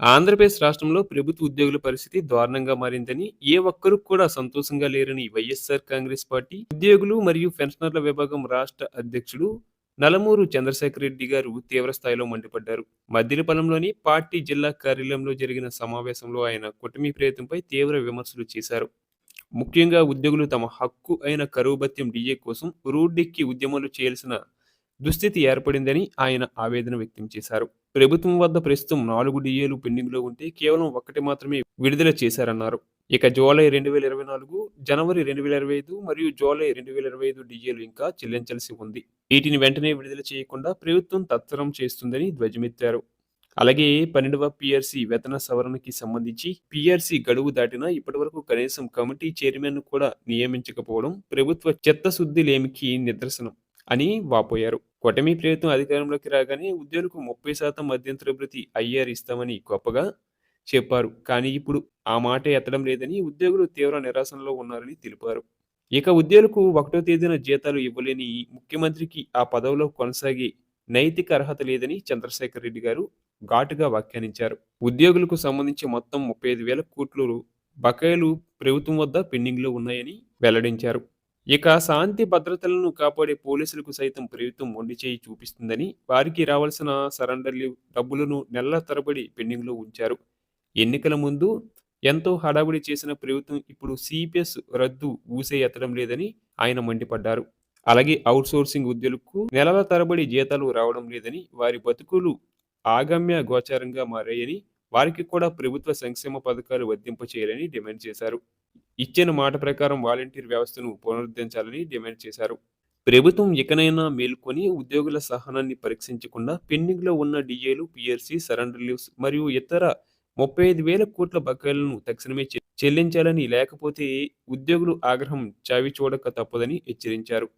ఆంధ్రప్రదేశ్ రాష్ట్రంలో ప్రభుత్వ ఉద్యోగుల పరిస్థితి దారుణంగా మారిందని ఏ ఒక్కరూ కూడా సంతోషంగా లేరని వైఎస్ఆర్ కాంగ్రెస్ పార్టీ ఉద్యోగులు మరియు పెన్షనర్ల విభాగం రాష్ట్ర అధ్యక్షుడు నలమూరు చంద్రశేఖర్ రెడ్డి గారు తీవ్రస్థాయిలో మండిపడ్డారు. మద్దిలపల్లంలోని పార్టీ జిల్లా కార్యాలయంలో జరిగిన సమావేశంలో ఆయన కుటుంబీ ప్రయత్నంపై తీవ్ర విమర్శలు చేశారు. ముఖ్యంగా ఉద్యోగులు తమ హక్కు అయిన కరువు భత్యం డిఏ కోసం రోడ్డెక్కి ఉద్యమాలు చేయాల్సిన దుస్థితి ఏర్పడిందని ఆయన ఆవేదన వ్యక్తం చేశారు. ప్రభుత్వం వద్ద ప్రస్తుతం నాలుగు డిఏలు పెండింగ్లో ఉంటే కేవలం ఒక్కటి మాత్రమే విడుదల చేశారన్నారు. ఇక జూలై రెండు వేల ఇరవై నాలుగు జనవరి రెండు వేల ఇరవై ఐదు మరియు జూలై రెండు వేల ఇరవై ఐదు డిఏలు ఇంకా చెల్లించాల్సి ఉంది. వీటిని వెంటనే విడుదల చేయకుండా ప్రభుత్వం తత్వరం చేస్తుందని ధ్వజమెత్తారు. అలాగే పన్నెండవ పిఆర్సీ వేతన సవరణకి సంబంధించి పిఆర్సీ గడువు దాటినా ఇప్పటివరకు కనీసం కమిటీ చైర్మన్ కూడా నియమించకపోవడం ప్రభుత్వ చిత్తశుద్ధి లేమికి నిదర్శనం. అని వాపోయారు. కూటమి ప్రభుత్వం అధికారంలోకి రాగానే ఉద్యోగులకు ముప్పై శాతం మధ్యంతర భృతి ఐఆర్ ఇస్తామని గొప్పగా చెప్పారు. కానీ ఇప్పుడు ఆ మాట ఎత్తడం లేదని ఉద్యోగులు తీవ్ర నిరాశనలో ఉన్నారని తెలిపారు. ఇక ఉద్యోగులకు ఒకటో తేదీన జీతాలు ఇవ్వలేని ముఖ్యమంత్రికి ఆ పదవిలో కొనసాగే నైతిక అర్హత లేదని చంద్రశేఖర్ రెడ్డి గారు ఘాటుగా వ్యాఖ్యానించారు. ఉద్యోగులకు సంబంధించి మొత్తం ముప్పై ఐదు వేల కోట్లు బకాయిలు ప్రభుత్వం వద్ద పెండింగ్లో ఉన్నాయని వెల్లడించారు. ఇక శాంతి భద్రతలను కాపాడే పోలీసులకు సైతం ప్రభుత్వం మొండి చేయి చూపిస్తుందని వారికి రావాల్సిన సరెండర్ లీవ్ డబ్బులను నెలల తరబడి పెండింగ్లో ఉంచారు. ఎన్నికల ముందు ఎంతో హడావిడి చేసిన ప్రభుత్వం ఇప్పుడు సిపిఎస్ రద్దు ఊసే ఎత్తడం లేదని ఆయన మండిపడ్డారు. అలాగే అవుట్సోర్సింగ్ ఉద్యోగులకు నెలల తరబడి జీతాలు రావడం లేదని వారి బతుకులు ఆగమ్య గోచారంగా మారాయని వారికి కూడా ప్రభుత్వ సంక్షేమ పథకాలు వర్తింప చేయాలని డిమాండ్ చేశారు. ఇచ్చిన మాట ప్రకారం వాలంటీర్ వ్యవస్థను పునరుద్ధరించాలని డిమాండ్ చేశారు. ప్రభుత్వం ఇకనైనా మేల్కొని ఉద్యోగుల సహనాన్ని పరీక్షించకుండా పెండింగ్లో ఉన్న డిఏలు పిఎల్సి సరెండర్ లీవ్స్ మరియు ఇతర ముప్పై ఐదు వేల కోట్ల బకాయిలను తక్షణమే చెల్లించాలని లేకపోతే ఉద్యోగులు ఆగ్రహం చావి చూడక తప్పదని హెచ్చరించారు.